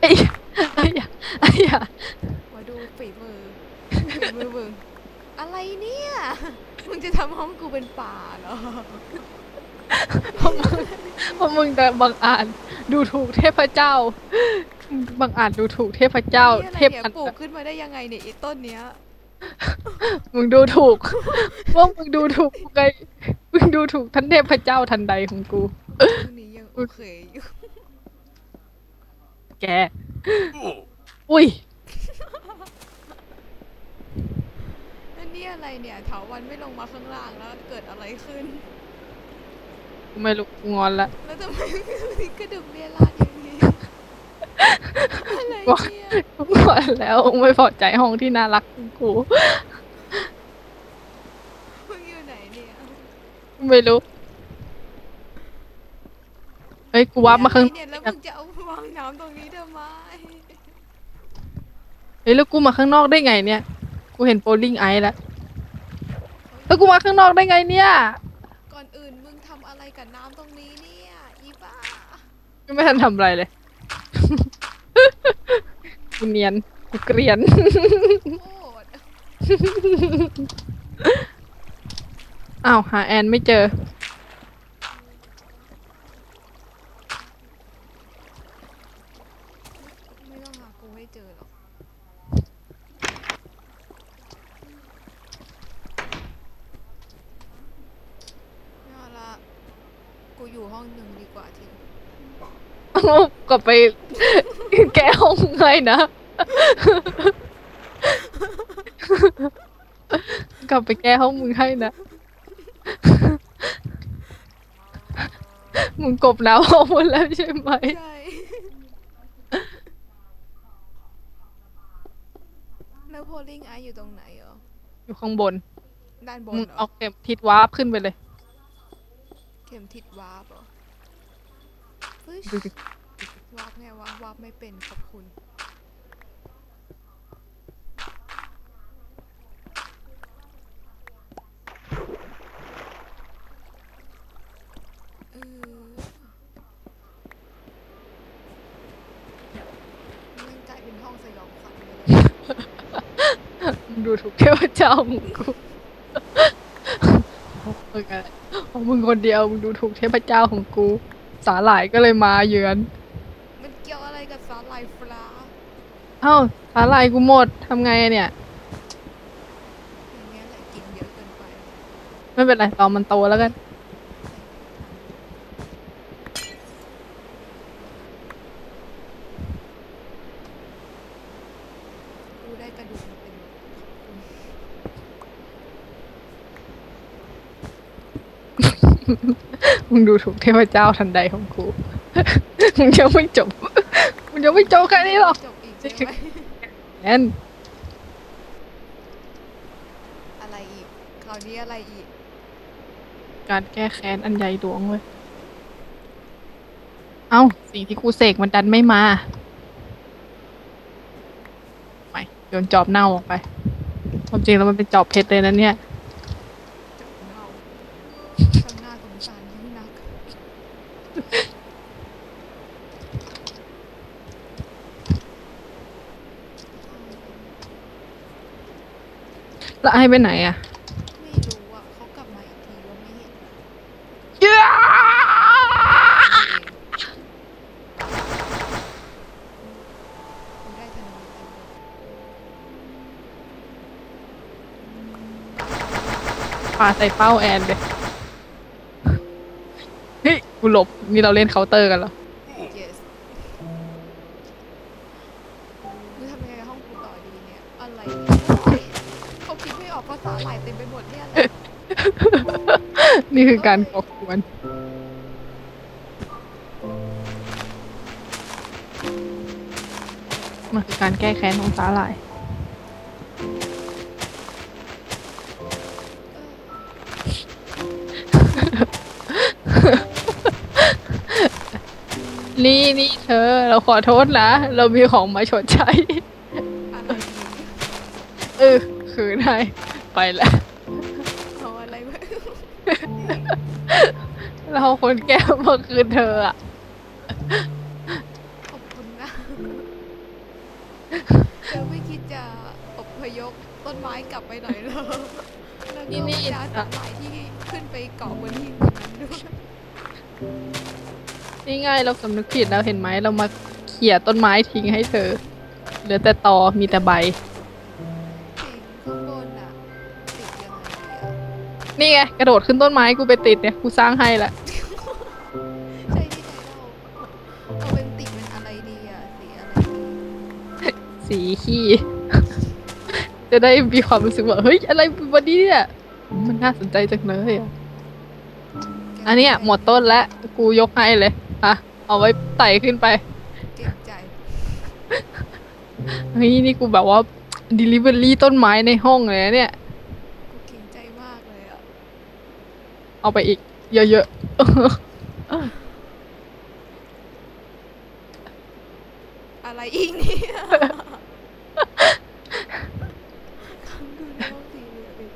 ไอ้ไอ้ยาไอ้ยามาดูฝีมือฝีมือมึงอะไรเนี่ย มึงจะทำห้องกูเป็นป่าเหรอเพราะมึงเพราะมึงแต่บังอ่าจดูถูกเทพเจ้าบังอ่าจดูถูกเทพเจ้า เทพเนี่ยอันปลูกขึ้นมาได้ยังไงเนี่ยไอ้ต้นเนี้ย มึงดูถูก ว่ามึงดูถูกไง มึงดูถูกท่านเทพเจ้าทันใดของกูต้นนี้ยังโอเคอยู่แก อุ้ย แล้วนี่อะไรเนี่ยเถาวันไม่ลงมาข้างล่างแล้วเกิดอะไรขึ้น กูไม่รู้กูงอนละ แล้วทำไมถึงกระดึบเรียราดอย่างนี้ อะไรเนี่ย กูงอนแล้ว ไม่พอใจห้องที่น่ารักของกู มึงอยู่ไหนเนี่ย ไม่รู้ เฮ้ย กูวับมาข้างอะไรเนี่ยแล้วมึงจะเอาวางน้ำตรงนี้ทำไม เฮ้ย แล้วกูมาข้างนอกได้ไงเนี่ย กูเห็นโปลลิงไอซ์แล้ว แล้วกูมาข้างนอกได้ไงเนี่ย ก่อนอื่นมึงทำอะไรกับน้ำตรงนี้เนี่ย อีบ้าไม่ทันทำอะไรเลย กูเนียน กูเกรียนโคตร อ้าวหาแอนไม่เจอ ไม่ต้องหากูให้เจอหรอก ไม่เอาละ กูอยู่ห้องหนึ่งดีกว่าทีกลับไป แก้ห้องไงนะ กลับไปแก้ห้องมึงให้นะ มึงกบหนาวห้องหมดแล้วใช่ไหม ใช่ แล้วโพลิงไออยู่ตรงไหนเหรอ อยู่ข้างบน ด้านบนมึงเหรอเอาเข็มทิศวาร์ปขึ้นไปเลย เข็มทิศวาร์ปเหรอเฮ้ยดูสิ วาร์ปไงวะวาร์ปไม่เป็นขอบคุณเออมันกลายเป็นห้องสยองขวัญไปเลย มึง ดูถูกเทพเจ้ามึงกูมึงอะไรของมึงคนเดียวมึงดูถูกเทพเจ้าของกู สาหร่ายก็เลยมาเยือน มันเกี่ยวอะไรกับสาหร่ายฟลาเอ้าสาหร่ายกูหมดทำไงอะเนี่ย อย่างเงี้ยแหละกินเยอะเกินไป ไม่เป็นไรรอมันโตแล้วกัน กูได้กระดูกมาเป็นขอบคุณ มึงดูถูกเทพเจ้าทันใดของกู มึงยังไม่จบ มึงยังไม่จบแค่นี้หรอกจบอีกใช่ไหมแอนอะไรอีกคราวนี้อะไรอีก การแก้แค้นอันใหญ่หลวงเว้ย เอ้า สิ่งที่กูเสกมันดันไม่มาไปโยนจอบเน่าออกไป ความจริงแล้วมันเป็นจอบเพชรเลยนะเนี่ย จบเน่าช่างหน้าสงสารยิ่งนัก แล้วไอ้ไปไหนอะไม่รู้อะเขากลับมาอีกทีว่าไม่เห็นเย้กูได้ธนูเต็มเลยปาใส่เป้าแอนเลยเฮ้ยกูหลบนี่เราเล่นเคาน์เตอร์กันเหร เต็มไปหมดเนี่ยอะไรนี่คือการก่อกวนมันคือการแก้แค้นของสาหร่าย นี่นี่เธอ เราขอโทษนะ เรามีของมาชดใช้อะไรอีกเออคืนให้ ไปแล้วเอาอะไรไว้เราคนแก้มาคืนเธออะขอบคุณนะเธอไม่คิดจะอพยพต้นไม้กลับไปหน่อยเหรอแล้วก็บรรดาต้นไม้ที่ขึ้นไปเกาะบนหินตรงนั้นด้วยนี่ไง่ายเราสำนึกผิดแล้วเห็นไหมเรามาเขี่ยต้นไม้ทิ้งให้เธอเหลือแต่ตอมีแต่ใบ นี่ไงกระโดดขึ้นต้นไม้กูไปติดเนี่ยกูสร้างให้ละใช่ที่ไหนเราเอาเป็นติดเป็นอะไรดีอะสีอะไรดีสีขี้ จะได้มีความรู้สึกว่าเฮ้ยอะไรวันนี้เนี่ยมันน่าสนใจจังเลยอะอันเนี้ยหมดต้นแล้วกูยกให้เลยอะเอาไว้ไต่ขึ้นไปเก่งใจเฮ้ยนี่กูแบบว่า delivery ต้นไม้ในห้องเลยนะเนี่ย กูเก่งใจมากเลยอะ เอาไปอีก เยอะอะไรอีกเนี่ยขังดูในห้องสี่เหลี่ยมอีก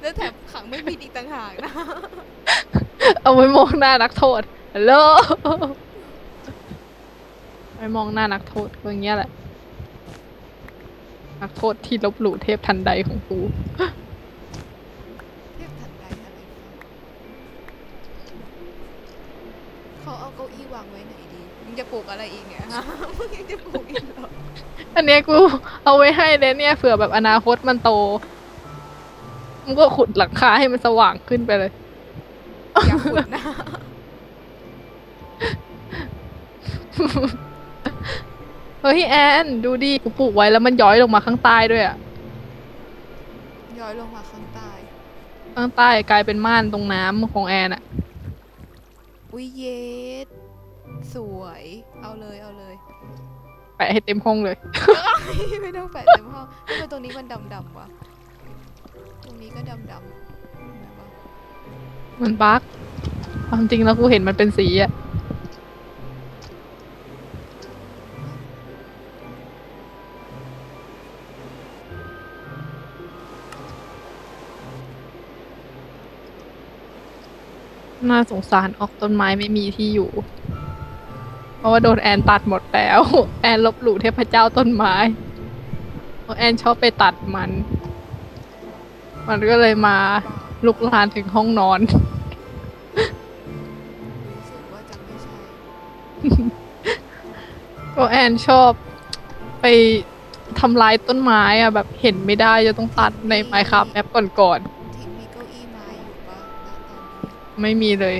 แล้วแถมขังไม่ผิดอีกต่างหากนะๆเอาไว้มองหน้านักโทษฮัลโหลไว้มองหน้านักโทษก็อย่างเงี้ยแหละ นักโทษที่ลบหลู่เทพทันใดของกู เทียบทันใดอะไรวะ เขาเอาเก้าอี้วางไว้ไหนดีมึงจะปลูกอะไรอีกเนี่ยฮะมึงยังจะปลูกอีกเหรออันเนี้ยกูเอาไว้ให้เลยเนี่ยเผื่อแบบอนาคตมันโตมันก็ขุดหลังคาให้มันสว่างขึ้นไปเลย อย่าขุดนะเฮ้ยแอนดูดิกูปลูกไว้แล้วมันย้อยลงมาข้างใต้ด้วยอะย้อยลงมาข้างใต้ ข้างใต้กลายเป็นม่านตรงน้ำของแอนอะอุ้ ยเยสสวย เอาเลยเอาเลย แปะให้เต็มห้องเลย ไม่ต้องแปะเต็มห้องทำไมตรงนี้มันดำดำๆวะ ตรงนี้ก็ดำดำๆไหนวะมันบั๊กความจริงแล้วกูเห็นมันเป็นสีอะ น่าสงสารออกต้นไม้ไม่มีที่อยู่ เพราะว่าโดนแอนตัดหมดแล้ว แอนลบหลู่เทพเจ้าต้นไม้แอนชอบไปตัดมัน มันก็เลยมาลุกลานถึงห้องนอนก็แอนชอบไปทำลายต้นไม้อะแบบเห็นไม่ได้จะต้องตัดในไมค์ครับแอปก่อนทิ้งมีเก้าอี้ไม้อยู่ปะณตอนนี้ๆ ไม่มีเลย